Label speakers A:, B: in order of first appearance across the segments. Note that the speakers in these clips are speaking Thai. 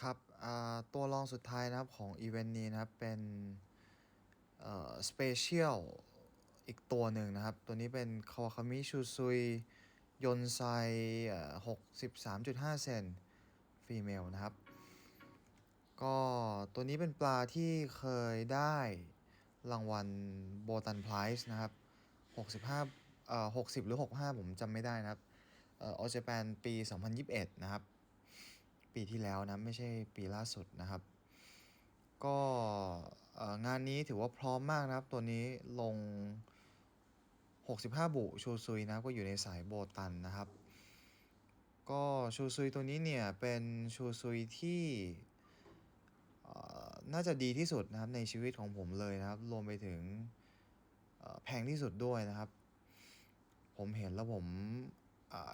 A: ครับตัวรองสุดท้ายนะครับของอีเวนต์นี้นะครับ เป็นเอ่อสเปเชียลอีกตัวหนึ่งนะครับ ตัวนี้เป็น Kawakami Shusui Yonsai เอ่อ63.5เซนฟีเมลนะครับ ก็ตัวนี้เป็นปลาที่เคยได้รางวัลโบตันไพรส์นะครับ65เอ่อ60หรือ65ผมจำไม่ได้นะครับเอ่อออเจแปนปี2021นะครับ ปีที่แล้วนะไม่ใช่ปีล่าสุดนะครับ ก็งานนี้ถือว่าพร้อมมากนะครับ ตัวนี้ลง 65 บุชูซุยนะก็อยู่ในสายโบตันนะครับ ก็ชูซุยตัวนี้เนี่ยเป็นชูซุยที่น่าจะดีที่สุดนะครับในชีวิตของผมเลยนะครับ รวมไปถึงแพงที่สุดด้วยนะครับ ผมเห็นแล้วผม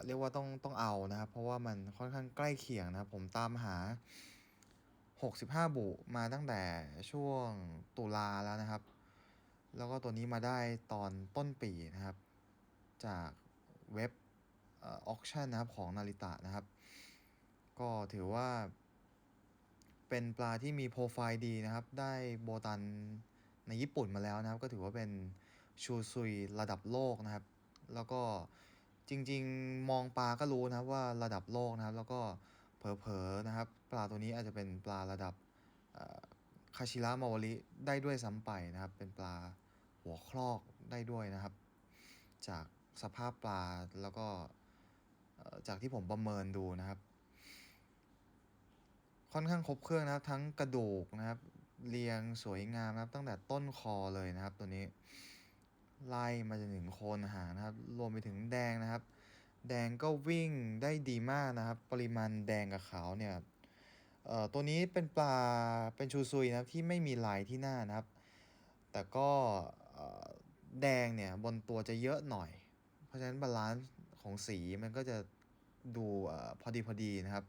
A: เรียกว่าต้องต้องเอานะครับ เพราะว่ามันค่อนข้างใกล้เคียงนะครับ ผมตามหา 65 บุมาตั้งแต่ช่วงตุลาแล้วนะครับ แล้วก็ตัวนี้มาได้ตอนต้นปีนะครับ จากเว็บเออ auction นะครับของนาริตะนะครับ ก็ถือว่า เป็นปลาที่มีโปรไฟล์ดีนะครับ ได้โบตันในญี่ปุ่นมาแล้วนะครับ ก็ถือว่าเป็นชูซุยระดับโลกนะครับ แล้วก็ จริง ๆ มองปลาก็รู้นะครับว่าระดับโลกนะครับ แล้วก็เผลอๆนะครับ ปลาตัวนี้อาจจะเป็นปลาระดับคาชิระมาวริได้ด้วยซ้ำไปนะครับ เป็นปลาหัวครอกได้ด้วยนะครับ จากสภาพปลาแล้วก็จากที่ผมประเมินดูนะครับ ค่อนข้างครบเครื่องนะครับ ทั้งกระดูกนะครับ เรียงสวยงามนะครับ ตั้งแต่ต้นคอเลยนะครับตัวนี้ ไล่มาจนถึงโคนหางนะครับ รวมไปถึงแดงนะครับ แดงก็วิ่งได้ดีมากนะครับ ปริมาณแดงกับขาวเนี่ยเอ่อตัวนี้เป็นปลาเป็นชูซุยนะครับที่ไม่มีลายที่หน้านะครับ แต่ก็แดงเนี่ยบนตัวจะเยอะหน่อย เพราะฉะนั้นบาลานซ์ของสีมันก็จะดูอพอดีพอดีนะครับ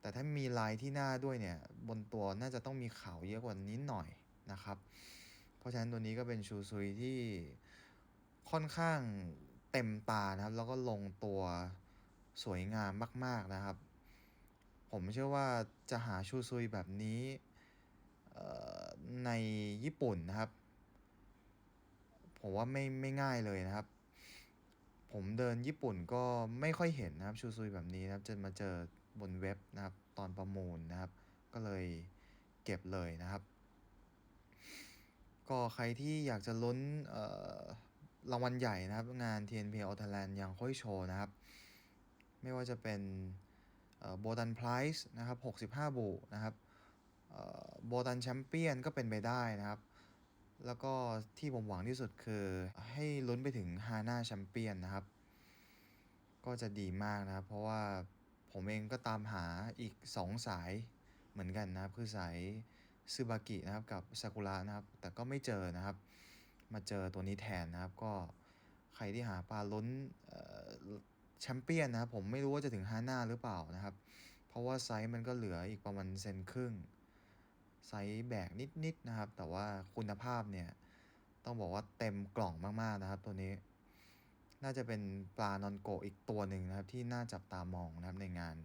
A: แต่ถ้ามีลายที่หน้าด้วยเนี่ยบนตัวน่าจะต้องมีขาวเยอะกว่านี้หน่อยนะครับ เพราะฉะนั้นตัวนี้ก็เป็นชูซุยที่ ค่อนข้างเต็มตานะครับ แล้วก็ลงตัวสวยงามมาก ๆนะครับ ผมเชื่อว่าจะหาชูซุยแบบนี้ในญี่ปุ่นนะครับ ผมว่าไม่ไม่ง่ายเลยนะครับ ผมเดินญี่ปุ่นก็ไม่ค่อยเห็นนะครับชูซุยแบบนี้นะครับ จะมาเจอบนเว็บนะครับ ตอนประมูลนะครับ ก็เลยเก็บเลยนะครับ ก็ใครที่อยากจะลุ้นเรางวัลใหญ่นะครับ งาน TNP All Thailand ยังค่อยโชว์นะครับ ไม่ว่าจะเป็นโบตันไพรส์นะครับ65บุนะครับโบตันแชมเปี้ยนก็เป็นไปได้นะครับ แล้วก็ที่ผมหวังที่สุดคือให้ลุ้นไปถึงฮาน่าแชมเปี้ยนนะครับ ก็จะดีมากนะครับ เพราะว่าผมเองก็ตามหาอีก 2 สายเหมือนกันนะครับ คือสายซึบากินะครับกับซากุระนะครับ แต่ก็ไม่เจอนะครับ มาเจอตัวนี้แทนนะครับ ก็ใครที่หาปลาล้นแชมเปี้ยนนะครับผมไม่รู้ว่าจะถึงฮาน่าหรือเปล่านะครับ เพราะว่าไซส์มันก็เหลืออีกประมาณเซนครึ่ง ไซส์แบกนิดๆนะครับ แต่ว่าคุณภาพเนี่ย ต้องบอกว่าเต็มกล่องมากๆนะครับ ตัวนี้ น่าจะเป็นปลานอนโกอีกตัวหนึ่งนะครับ ที่น่าจับตามองนะครับในงาน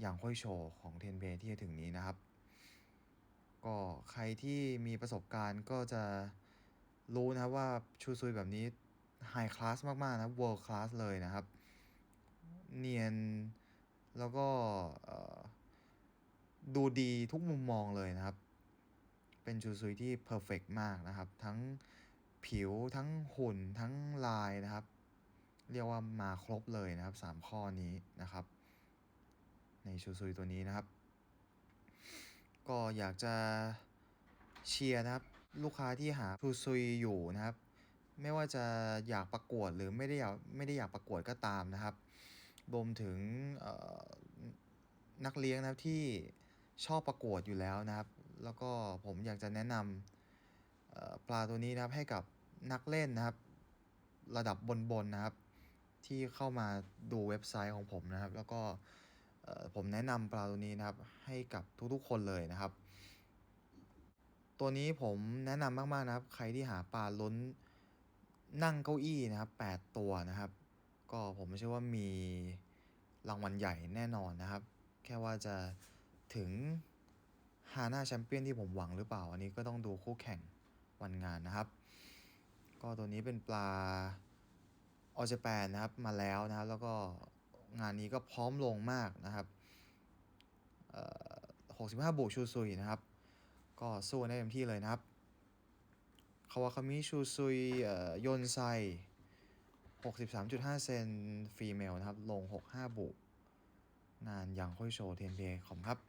A: อย่างค่อยโชว์ของเทนเบที่จะถึงนี้นะครับ ก็ใครที่มีประสบการณ์ก็จะ รู้นะครับว่าชูซุยแบบนี้ไฮคลาสมากๆนะเวิลด์คลาสเลยนะครับ เนียนแล้วก็ดูดีทุกมุมมองเลยนะครับ เป็นชูซุยที่เพอร์เฟกมากนะครับ ทั้งผิวทั้งหุ่นทั้งลายนะครับ เรียกว่ามาครบเลยนะครับ 3 ข้อนี้นะครับ ในชูซุยตัวนี้นะครับ ก็อยากจะเชียร์นะครับ ลูกค้าที่หาชูซุยอยู่นะครับ ไม่ว่าจะอยากประกวดหรือไม่ได้อยากไม่ได้อยากประกวดก็ตามนะครับรวมถึงนักเลี้ยงนะครับที่ชอบประกวดอยู่แล้วนะครับ แล้วก็ผมอยากจะแนะนำปลาตัวนี้นะครับให้กับนักเล่นนะครับ ระดับบนๆนะครับ ที่เข้ามาดูเว็บไซต์ของผมนะครับ แล้วก็ผมแนะนำปลาตัวนี้นะครับให้กับทุกๆคนเลยนะครับ ตัวนี้ผมแนะนำมากๆนะครับ ใครที่หาปลาล้นนั่งเก้าอี้นะครับ8ตัวนะครับ ก็ผมเชื่อว่ามีรางวัลใหญ่แน่นอนนะครับ แค่ว่าจะถึงฮาน่าแชมเปี้ยนที่ผมหวังหรือเปล่า อันนี้ก็ต้องดูคู่แข่งวันงานนะครับ ก็ตัวนี้เป็นปลาออเจแปนนะครับมาแล้วนะครับ แล้วก็งานนี้ก็พร้อมลงมากนะครับเอ่อ65บุชูซุยนะครับ ก็สู้ได้เต็มที่เลยนะครับคาวาคามิชูซุยเอ่อยนไซ 63.5 เซนฟีเมลนะครับ ลง 65 บุ นานยังค่อยโชว์เทนเพคอบคุณครับ